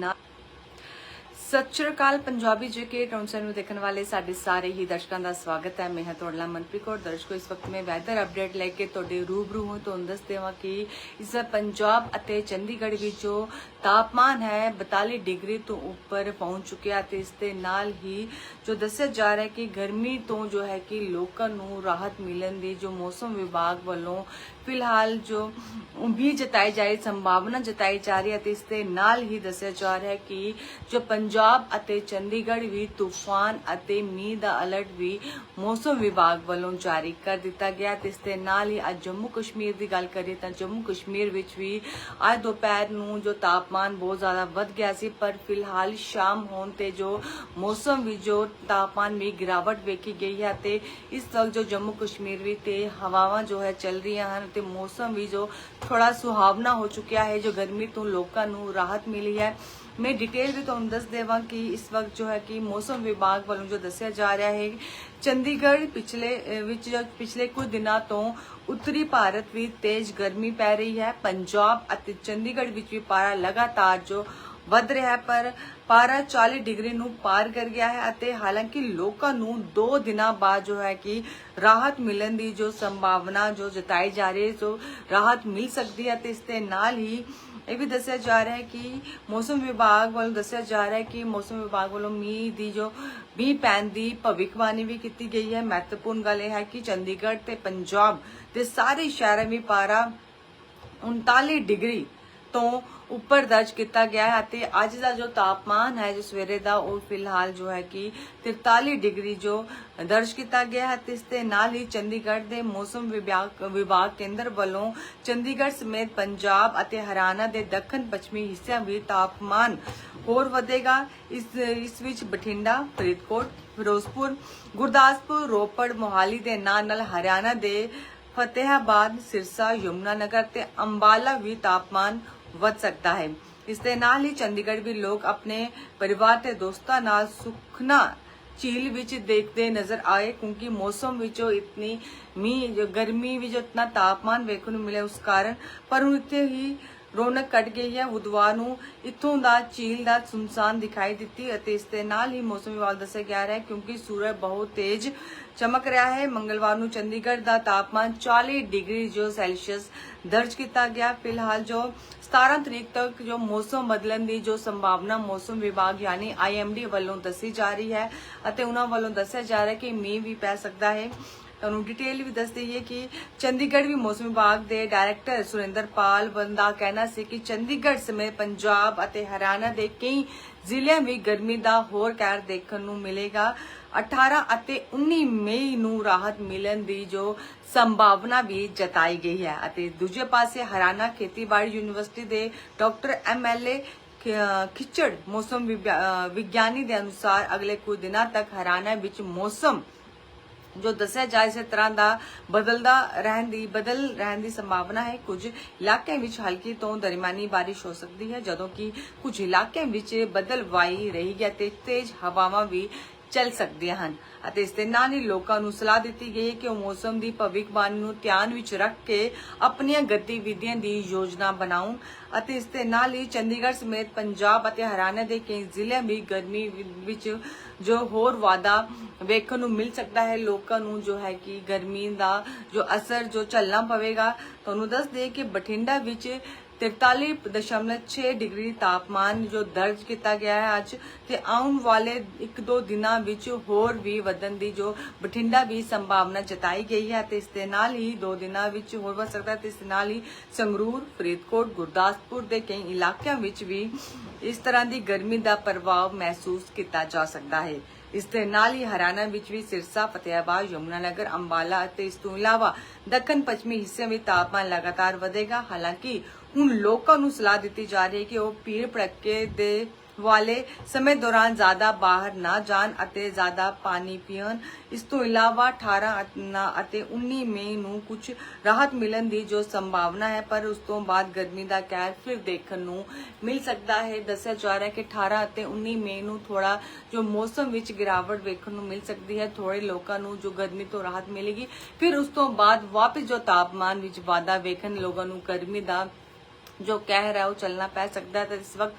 ਨਾ ਸਤਿ ਸ਼੍ਰੀ ਅਕਾਲ, ਪੰਜਾਬੀ ਜੀਕੇ ਟਾਊਨਸਨ ਨੂੰ ਦੇਖਣ ਵਾਲੇ ਸਾਡੇ ਸਾਰੇ ਹੀ ਦਰਸ਼ਕਾਂ ਦਾ ਸਵਾਗਤ ਹੈ। ਮੈਂ ਹਾਂ ਤੁਹਾਡਾ ਮਨਪ੍ਰੀਤ ਕੌਰ। ਦਰਸ਼ਕੋ, ਇਸ ਵਕਤ ਮੈਂ ਵੈਦਰ ਅਪਡੇਟ ਲੈ ਕੇ ਤੁਹਾਡੇ ਰੂਬਰੂ ਹਾਂ। ਤੁਹਾਨੂੰ ਦੱਸ ਦੇਵਾਂ ਕਿ ਇਸ ਪੰਜਾਬ ਅਤੇ ਚੰਡੀਗੜ੍ਹ ਵਿੱਚ ਜੋ ਤਾਪਮਾਨ ਹੈ 42 ਡਿਗਰੀ ਤੋਂ ਉੱਪਰ ਪਹੁੰਚ ਚੁੱਕਿਆ ਤੇ ਇਸ ਦੇ ਨਾਲ ਹੀ ਜੋ ਦੱਸਿਆ ਜਾ ਰਿਹਾ ਹੈ ਕਿ ਗਰਮੀ ਤੋਂ ਜੋ ਹੈ ਕਿ ਲੋਕਾਂ ਨੂੰ ਰਾਹਤ ਮਿਲਣ ਦੀ ਜੋ ਮੌਸਮ ਵਿਭਾਗ ਵੱਲੋਂ ਫਿਲਹਾਲ ਜੋ ਉਮੀਦ ਜਤਾਈ ਜਾ ਰਹੀ ਸੰਭਾਵਨਾ ਜਤਾਈ ਜਾ ਰਹੀ ਹੈ ਤੇ ਇਸ ਦੇ ਨਾਲ ਹੀ ਦੱਸਿਆ ਜਾ ਰਿਹਾ ਹੈ ਕਿ ਜੋ ਪੰਜਾਬ ਪੰਜਾਬ ਅਤੇ ਚੰਡੀਗੜ੍ਹ ਵੀ ਤੂਫਾਨ ਅਤੇ ਮੀਂਹ ਦਾ ਅਲਰਟ ਵੀ ਮੌਸਮ ਵਿਭਾਗ ਵੱਲੋਂ ਜਾਰੀ ਕਰ ਦਿੱਤਾ ਗਿਆ ਤੇ ਇਸ ਦੇ ਨਾਲ ਹੀ ਅੱਜ ਜੰਮੂ ਕਸ਼ਮੀਰ ਦੀ ਗੱਲ ਕਰੀਏ ਤਾਂ ਜੰਮੂ ਕਸ਼ਮੀਰ ਵਿੱਚ ਵੀ ਅੱਜ ਦੁਪਹਿਰ ਨੂੰ ਜੋ ਤਾਪਮਾਨ ਬਹੁਤ ਜ਼ਿਆਦਾ ਵੱਧ ਗਿਆ ਸੀ, ਪਰ ਫਿਲਹਾਲ ਸ਼ਾਮ ਹੋਣ ਤੇ ਜੋ ਮੌਸਮ ਵਿੱਚ ਜੋ ਤਾਪਮਾਨ ਵਿੱਚ ਗਿਰਾਵਟ ਵੇਖੀ ਗਈ ਹੈ ਤੇ ਇਸ ਵਕਤ ਜੋ ਜੰਮੂ ਕਸ਼ਮੀਰ ਵਿੱਚ ਤੇ ਹਵਾਵਾਂ ਜੋ ਹੈ ਚੱਲ ਰਹੀਆਂ ਹਨ ਤੇ ਮੌਸਮ ਵੀ ਜੋ ਥੋੜਾ ਸੁਹਾਵਣਾ ਹੋ ਚੁੱਕਿਆ ਹੈ, ਜੋ ਗਰਮੀ ਤੋਂ ਲੋਕਾਂ ਨੂੰ ਰਾਹਤ ਮਿਲੀ ਹੈ। ਮੈਂ ਡਿਟੇਲ ਵੀ ਤੁਹਾਨੂੰ ਦੱਸ ਦੇਵਾਂ। ਕਿ ਇਸ ਵਕਤ ਜੋ ਹੈ ਕਿ ਮੌਸਮ ਵਿਭਾਗ ਵੱਲੋਂ ਜੋ ਦੱਸਿਆ ਜਾ ਰਿਹਾ ਹੈ ਚੰਡੀਗੜ੍ਹ ਪਿਛਲੇ ਅਹ, ਵਿੱਚ ਪਿਛਲੇ ਕੁਝ ਦਿਨਾਂ ਤੋਂ ਉੱਤਰੀ ਭਾਰਤ ਵਿੱਚ ਤੇਜ਼ ਗਰਮੀ ਪੈ ਰਹੀ ਹੈ ਪੰਜਾਬ ਅਤੇ ਚੰਡੀਗੜ੍ਹ ਵਿੱਚ ਵੀ ਪਾਰਾ ਲਗਾਤਾਰ ਜੋ ਵੱਧ ਰਿਹਾ ਹੈ ਪਰ ਪਾਰਾ 40 ਡਿਗਰੀ ਨੂੰ ਪਾਰ ਕਰ ਗਿਆ ਹੈ ਅਤੇ ਹਾਲਾਂਕਿ ਲੋਕਾਂ ਨੂੰ 2 ਦਿਨਾਂ ਬਾਅਦ ਜੋ ਹੈ ਕਿ ਰਾਹਤ ਮਿਲਣ ਦੀ ਜੋ ਸੰਭਾਵਨਾ ਜੋ ਜਤਾਈ ਜਾ ਰਹੀ ਹੈ ਜੋ ਰਾਹਤ ਮਿਲ ਸਕਦੀ ਹੈ ਤੇ ਇਸ ਦੇ ਨਾਲ ਹੀ ਇਹ ਵੀ ਦੱਸਿਆ ਜਾ ਰਿਹਾ ਹੈ ਕਿ ਮੌਸਮ ਵਿਭਾਗ ਵੱਲੋਂ ਦੱਸਿਆ ਜਾ ਰਿਹਾ ਹੈ ਕਿ ਮੌਸਮ ਵਿਭਾਗ ਵੱਲੋਂ ਮੀਂਹ ਦੀ ਜੋ ਮੀਂਹ ਪੈਣ ਦੀ ਭਵਿੱਖਬਾਣੀ ਵੀ ਕੀਤੀ ਗਈ ਹੈ। ਮਹੱਤਵਪੂਰਨ ਗੱਲ ਇਹ ਹੈ ਕਿ ਚੰਡੀਗੜ੍ਹ ਤੇ ਪੰਜਾਬ ਦੇ ਸਾਰੇ ਸ਼ਹਿਰਾਂ ਵਿੱਚ ਪਾਰਾ 39 ਡਿਗਰੀ ਤੋਂ ਉੱਪਰ ਦਰਜ ਕੀਤਾ ਗਿਆ ਹੈ ਅਤੇ ਅੱਜ ਦਾ ਜੋ ਤਾਪਮਾਨ ਹੈ, ਜੋ ਸਵੇਰੇ ਦਾ, ਉਹ ਫਿਲਹਾਲ ਜੋ ਹੈ ਕਿ 43 ਡਿਗਰੀ ਜੋ ਦਰਜ ਕੀਤਾ ਗਿਆ ਹੈ ਤੇ ਇਸ ਦੇ ਨਾਲ ਹੀ ਚੰਡੀਗੜ੍ਹ ਦੇ ਮੌਸਮ ਵਿਭਾਗ ਕੇਂਦਰ ਵੱਲੋਂ ਚੰਡੀਗੜ੍ਹ ਸਮੇਤ ਪੰਜਾਬ ਅਤੇ ਹਰਿਆਣਾ ਦੇ ਦੱਖਣ ਪੱਛਮੀ ਹਿੱਸਿਆਂ ਵਿੱਚ ਤਾਪਮਾਨ ਹੋਰ ਵਧੇਗਾ। ਇਸ ਇਸ ਵਿੱਚ ਬਠਿੰਡਾ, ਫਰੀਦਕੋਟ, ਫਿਰੋਜ਼ਪੁਰ, ਗੁਰਦਾਸਪੁਰ, ਰੋਪੜ, ਮੋਹਾਲੀ ਦੇ ਨਾਲ ਨਾਲ ਹਰਿਆਣਾ ਦੇ ਫਤਿਹਾਬਾਦ, ਸਿਰਸਾ, ਯਮੁਨਾਨਗਰ ਤੇ ਅੰਬਾਲਾ ਵੀ ਤਾਪਮਾਨ ਵੱਧ ਸਕਦਾ ਹੈ। ਇਸ ਦੇ ਨਾਲ ਹੀ ਚੰਡੀਗੜ੍ਹ ਵੀ ਲੋਕ ਆਪਣੇ ਪਰਿਵਾਰ ਤੇ ਦੋਸਤਾਂ ਨਾਲ ਸੁਖਨਾ ਝੀਲ ਵਿੱਚ ਦੇਖਦੇ ਨਜ਼ਰ ਆਏ, ਕਿਉਂਕਿ ਮੌਸਮ ਵਿੱਚੋਂ ਇਤਨੀ ਮੀ ਗਰਮੀ ਵਿੱਚ ਇਤਨਾ ਤਾਪਮਾਨ ਵੇਖਣ ਨੂੰ ਮਿਲਿਆ ਉਸ ਕਾਰਨ। ਪਰ ਹੁਣ ਇੱਥੇ ਹੀ ਰੌਣਕ ਕੱਟ ਗਈ ਹੈ। ਬੁੱਧਵਾਰ ਨੂੰ ਇੱਥੋਂ ਦਾ ਝੀਲ ਦਾ ਸੁਨਸਾਨ ਦਿਖਾਈ ਦਿੱਤੀ ਅਤੇ ਇਸ ਦੇ ਨਾਲ ਹੀ ਮੌਸਮ ਵਿਭਾਗ ਦੱਸਿਆ ਗਿਆ ਹੈ ਕਿਉਂਕਿ ਸੂਰਜ ਬਹੁਤ ਤੇਜ਼ ਚਮਕ ਰਿਹਾ ਹੈ। ਮੰਗਲਵਾਰ ਨੂੰ ਚੰਡੀਗੜ੍ਹ ਦਾ ਤਾਪਮਾਨ 40 ਡਿਗਰੀ ਜੋ ਸੈਲਸੀਅਸ ਦਰਜ ਕੀਤਾ ਗਿਆ। ਫਿਲਹਾਲ ਜੋ 17 ਤਰੀਕ ਤੱਕ ਜੋ ਮੌਸਮ ਬਦਲਣ ਦੀ ਜੋ ਸੰਭਾਵਨਾ ਮੌਸਮ ਵਿਭਾਗ ਯਾਨੀ ਆਈਐਮਡੀ ਵੱਲੋਂ ਦੱਸੀ ਜਾ ਰਹੀ ਹੈ ਅਤੇ ਉਹਨਾਂ ਵੱਲੋਂ ਦੱਸਿਆ ਜਾ ਰਿਹਾ ਹੈ ਕਿ ਮੀਂਹ ਵੀ ਪੈ ਸਕਦਾ ਹੈ। ਤੁਹਾਨੂੰ ਡਿਟੇਲ ਵੀ ਦੱਸ ਦਈਏ ਕਿ ਚੰਡੀਗੜ੍ਹ ਵੀ ਮੌਸਮ ਵਿਭਾਗ ਦੇ ਡਾਇਰੈਕਟਰ ਸੁਰਿੰਦਰ ਸੁਰਿੰਦਰਪਾਲ ਬੰਦਾ ਕਹਿਣਾ ਸੀ ਕਿ ਚੰਡੀਗੜ੍ਹ ਸਮੇਤ ਪੰਜਾਬ ਅਤੇ ਹਰਿਆਣਾ ਦੇ ਕਈ ਜ਼ਿਲ੍ਹਿਆਂ ਵਿੱਚ ਗਰਮੀ ਦਾ ਹੋਰ ਕਹਿਰ ਦੇਖਣ ਨੂੰ ਮਿਲੇਗਾ। 18 ਅਤੇ 19 ਮਈ ਨੂੰ ਰਾਹਤ ਮਿਲਣ ਦੀ ਜੋ ਸੰਭਾਵਨਾ ਵੀ ਜਤਾਈ ਗਈ ਹੈ ਅਤੇ ਦੂਜੇ ਪਾਸੇ ਹਰਿਆਣਾ ਖੇਤੀਬਾੜੀ ਯੂਨੀਵਰਸਿਟੀ ਦੇ ਡਾਕਟਰ ਐਮਐਲਏ ਖਿਚੜ ਮੌਸਮ ਵਿਭਿਆ- ਅਹ ਵਿਗਿਆਨੀ ਦੇ ਅਨੁਸਾਰ ਅਗਲੇ ਕੁਝ ਦਿਨਾਂ ਤੱਕ ਹਰਿਆਣਾ ਵਿੱਚ ਮੌਸਮ ਜੋ ਦੱਸਿਆ ਜਾ ਇਸੇ ਤਰ੍ਹਾਂ ਦਾ ਬਦਲਦਾ ਰਹਿਣ ਦੀ, ਬਦਲ ਰਹਿਣ ਦੀ ਸੰਭਾਵਨਾ ਹੈ। ਕੁਝ ਇਲਾਕਿਆਂ ਵਿੱਚ ਹਲਕੀ ਤੋਂ ਦਰਮਿਆਨੀ ਬਾਰਿਸ਼ ਹੋ ਸਕਦੀ ਹੈ, ਜਦੋਂ ਕਿ ਕੁਝ ਇਲਾਕਿਆਂ ਵਿੱਚ ਬਦਲਵਾਈ ਰਹੇਗੀ ਅਤੇ ਤੇਜ਼ ਹਵਾਵਾਂ ਵੀ ਚੱਲ ਸਕਦੀਆਂ ਹਨ ਅਤੇ ਇਸ ਦੇ ਨਾਲ ਹੀ ਲੋਕਾਂ ਨੂੰ ਸਲਾਹ ਦਿੱਤੀ ਗਈ ਹੈ ਕਿ ਉਹ ਮੌਸਮ ਦੀ ਭਵਿੱਖਬਾਣੀ ਨੂੰ ਧਿਆਨ ਵਿੱਚ ਰੱਖ ਕੇ ਆਪਣੀਆਂ ਗਤੀਵਿਧੀਆਂ ਦੀ ਯੋਜਨਾ ਬਣਾਉਣ ਅਤੇ ਇਸ ਦੇ ਨਾਲ ਹੀ ਚੰਡੀਗੜ੍ਹ ਸਮੇਤ ਪੰਜਾਬ ਅਤੇ ਹਰਿਆਣਾ ਦੇ ਕਈ ਜ਼ਿਲ੍ਹਿਆਂ ਵਿੱਚ ਗਰਮੀ ਵਿ- ਵਿੱਚ ਜੋ ਹੋਰ ਵਾਧਾ ਵੇਖਣ ਨੂੰ ਮਿਲ ਸਕਦਾ ਹੈ। ਲੋਕਾਂ ਨੂੰ ਜੋ ਹੈ ਕਿ ਗਰਮੀ ਦਾ ਜੋ ਅਸਰ ਜੋ ਝੱਲਣਾ ਪਵੇਗਾ, ਤੁਹਾਨੂੰ ਦੱਸ ਦੇ ਕਿ ਬਠਿੰਡਾ ਵਿੱਚ 43.6 ਡਿਗਰੀ ਤਾਪਮਾਨ ਜੋ ਦਰਜ ਕੀਤਾ ਗਿਆ ਹੈ ਅੱਜ ਤੇ ਆਉਣ ਵਾਲੇ 1-2 ਦਿਨਾਂ ਵਿੱਚ ਹੋਰ ਵੀ ਵਧਣ ਦੀ ਜੋ ਬਠਿੰਡਾ ਵੀ ਸੰਭਾਵਨਾ ਜਤਾਈ ਗਈ ਹੈ ਤੇ ਇਸ ਦੇ ਨਾਲ ਹੀ 2 ਦਿਨਾਂ ਵਿੱਚ ਹੋਰ ਵਧ ਸਕਦਾ ਹੈ ਤੇ ਇਸ ਨਾਲ ਹੀ ਸੰਗਰੂਰ, ਫਰੀਦਕੋਟ, ਗੁਰਦਾਸਪੁਰ ਦੇ ਕਈ ਇਲਾਕਿਆਂ ਵਿੱਚ ਵੀ ਇਸ ਤਰ੍ਹਾਂ ਦੀ ਗਰਮੀ ਦਾ ਪ੍ਰਭਾਵ ਮਹਿਸੂਸ ਕੀਤਾ ਜਾ ਸਕਦਾ ਹੈ। ਇਸ ਦੇ ਨਾਲ ਹੀ ਹਰਿਆਣਾ ਵਿੱਚ ਵੀ ਸਿਰਸਾ ਫਤਿਆਬਾਦ ਯਮੁਨਾਨਗਰ, ਅੰਬਾਲਾ ਅਤੇ ਇਸ ਤੋਂ ਇਲਾਵਾ ਦੱਖਣ ਪੱਛਮੀ ਹਿੱਸਿਆਂ ਵਿੱਚ ਤਾਪਮਾਨ ਲਗਾਤਾਰ ਵਧੇਗਾ। ਹਾਲਾਂਕਿ ਹੁਣ ਲੋਕਾਂ ਨੂੰ ਸਲਾਹ ਦਿੱਤੀ ਜਾ ਰਹੀ ਹੈ ਕਿ ਉਹ ਭੀੜ ਭੜੱਕੇ ਦੇ ਵਾਲੇ ਸਮੇਂ ਦੌਰਾਨ ਜ਼ਿਆਦਾ ਬਾਹਰ ਨਾ ਜਾਣ ਅਤੇ ਜ਼ਿਆਦਾ ਪਾਣੀ ਪੀਣ। ਇਸ ਤੋਂ ਇਲਾਵਾ 18 ਅਤੇ 19 ਮਈ ਨੂੰ ਕੁਝ ਰਾਹਤ ਮਿਲਣ ਦੀ ਜੋ ਸੰਭਾਵਨਾ ਹੈ, ਪਰ ਉਸ ਤੋਂ ਬਾਅਦ ਗਰਮੀ ਦਾ ਕਹਿਰ ਫਿਰ ਦੇਖਣ ਨੂੰ ਮਿਲ ਸਕਦਾ ਹੈ। ਦੱਸਿਆ ਜਾ ਰਿਹਾ ਹੈ ਕਿ 18 ਅਤੇ 19 ਮਈ ਨੂੰ ਥੋੜਾ ਜੋ ਮੌਸਮ ਵਿੱਚ ਗਿਰਾਵਟ ਵੇਖਣ ਨੂੰ ਮਿਲ ਸਕਦੀ ਹੈ। ਥੋੜੇ ਲੋਕਾਂ ਨੂੰ ਜੋ ਗਰਮੀ ਤੋਂ ਰਾਹਤ ਮਿਲੇਗੀ, ਫਿਰ ਉਸ ਤੋਂ ਬਾਅਦ ਵਾਪਸ ਜੋ ਤਾਪਮਾਨ ਵਿੱਚ ਵਾਧਾ ਵੇਖਣ, ਲੋਕਾਂ ਨੂੰ ਗਰਮੀ ਦਾ ਜੋ ਕਹਿ ਰਿਹਾ ਉਹ ਚੱਲਣਾ ਪੈ ਸਕਦਾ ਹੈ। ਤੇ ਇਸ ਵਕਤ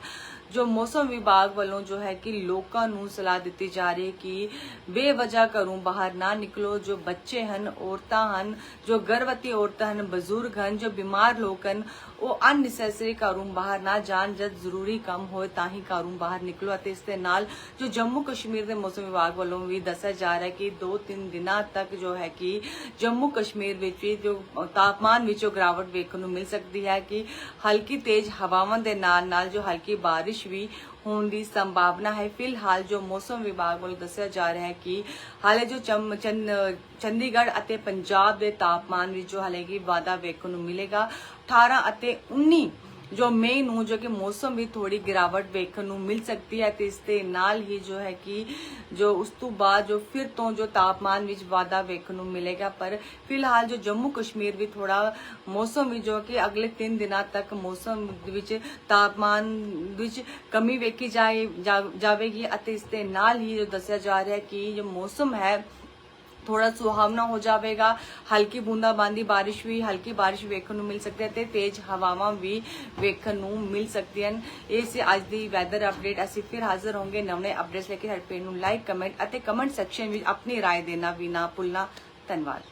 ਜੋ ਮੌਸਮ ਵਿਭਾਗ ਵੱਲੋਂ ਜੋ ਹੈ ਕਿ ਲੋਕਾਂ ਨੂੰ ਸਲਾਹ ਦਿੱਤੀ ਜਾ ਰਹੀ ਹੈ ਕਿ ਬੇਵਜ੍ਹਾ ਘਰੋਂ ਬਾਹਰ ਨਾ ਨਿਕਲੋ। ਜੋ ਬੱਚੇ ਹਨ, ਔਰਤਾਂ ਹਨ, ਜੋ ਗਰਭਵਤੀ ਔਰਤਾਂ ਹਨ, ਬਜ਼ੁਰਗ ਹਨ, ਜੋ ਬਿਮਾਰ ਲੋਕ ਹਨ, ਉਹ ਅਨਨੈਸੈਸਰੀ ਘਰੋਂ ਬਾਹਰ ਨਾ ਜਾਣ। ਜਦ ਜ਼ਰੂਰੀ ਕੰਮ ਹੋਏ ਤਾਂ ਹੀ ਘਰੋਂ ਬਾਹਰ ਨਿਕਲੋ ਅਤੇ ਇਸ ਦੇ ਨਾਲ ਜੋ ਜੰਮੂ ਕਸ਼ਮੀਰ ਦੇ ਮੌਸਮ ਵਿਭਾਗ ਵੱਲੋਂ ਵੀ ਦੱਸਿਆ ਜਾ ਰਿਹਾ ਹੈ ਕਿ 2-3 ਦਿਨਾਂ ਤੱਕ ਜੋ ਹੈ ਕਿ ਜੰਮੂ ਕਸ਼ਮੀਰ ਵਿੱਚ ਵੀ ਜੋ ਤਾਪਮਾਨ ਵਿੱਚ ਜੋ ਗਿਰਾਵਟ ਵੇਖਣ ਨੂੰ ਮਿਲ ਸਕਦੀ ਹੈ ਕਿ ਹਲਕੀ ਤੇਜ਼ ਹਵਾਵਾਂ ਦੇ ਨਾਲ ਨਾਲ ਜੋ ਹਲਕੀ ਬਾਰਿਸ਼ ਵੀ ਹੋਣ ਦੀ ਸੰਭਾਵਨਾ ਹੈ। ਫਿਲਹਾਲ ਜੋ ਮੌਸਮ ਵਿਭਾਗ ਵੱਲੋਂ ਦੱਸਿਆ ਜਾ ਰਿਹਾ ਹੈ ਕਿ ਹਾਲੇ ਜੋ ਚੰਮ- ਚੰਡੀਗੜ੍ਹ ਅਤੇ ਪੰਜਾਬ ਦੇ ਤਾਪਮਾਨ ਵਿੱਚ ਜੋ ਹਾਲੇ ਕੀ ਵਾਧਾ ਵੇਖਣ ਨੂੰ ਮਿਲੇਗਾ। 18 ਅਤੇ 19 ਜੋ ਮਈ ਨੂੰ ਜੋ ਕਿ ਮੌਸਮ ਵੀ ਥੋੜੀ ਗਿਰਾਵਟ ਵੇਖਣ ਨੂੰ ਮਿਲ ਸਕਦੀ ਹੈ ਤੇ ਇਸ ਦੇ ਨਾਲ ਹੀ ਜੋ ਹੈ ਕਿ ਜੋ ਉਸ ਤੋਂ ਬਾਅਦ ਜੋ ਫਿਰ ਤੋਂ ਜੋ ਤਾਪਮਾਨ ਵਿੱਚ ਵਾਧਾ ਵੇਖਣ ਨੂੰ ਮਿਲੇਗਾ, ਪਰ ਫਿਲਹਾਲ ਜੋ ਜੰਮੂ ਕਸ਼ਮੀਰ ਵੀ ਥੋੜਾ ਮੌਸਮ ਵੀ ਜੋ ਕਿ ਅਗਲੇ 3 ਦਿਨਾਂ ਤੱਕ ਮੌਸਮ ਵਿੱਚ ਤਾਪਮਾਨ ਵਿੱਚ ਕਮੀ ਵੇਖੀ ਜਾਏ ਜਾਵੇਗੀ ਅਤੇ ਇਸ ਦੇ ਨਾਲ ਹੀ ਜੋ ਦੱਸਿਆ ਜਾ ਰਿਹਾ ਹੈ ਕਿ ਜੋ ਮੌਸਮ ਹੈ ਥੋੜਾ ਸੁਹਾਵਣਾ ਹੋ ਜਾਵੇਗਾ ਹਲਕੀ ਬੂੰਦਾਬਾਂਦੀ ਬਾਰਿਸ਼ ਵੀ ਹਲਕੀ ਬਾਰਿਸ਼ ਵੇਖਣ ਨੂੰ ਮਿਲ ਸਕਦੀ ਹੈ ਤੇ ਤੇਜ਼ ਹਵਾਵਾਂ ਵੀ ਵੇਖਣ ਨੂੰ ਮਿਲ ਸਕਦੀਆਂ ਹਨ ਇਹ ਸੀ ਅੱਜ ਦੀ ਵੈਦਰ ਅਪਡੇਟ ਅਸੀਂ ਫਿਰ ਹਾਜ਼ਰ ਹੋਵਾਂਗੇ ਨਵੇਂ ਅਪਡੇਟਸ ਲੈ ਕੇ ਸਾਡੇ ਪੇਜ ਨੂੰ ਲਾਈਕ ਕਮੈਂਟ ਅਤੇ ਕਮੈਂਟ ਸੈਕਸ਼ਨ ਵਿੱਚ ਆਪਣੀ رائے ਦੇਣਾ ਵੀ ਨਾ ਭੁੱਲਣਾ ਧੰਨਵਾਦ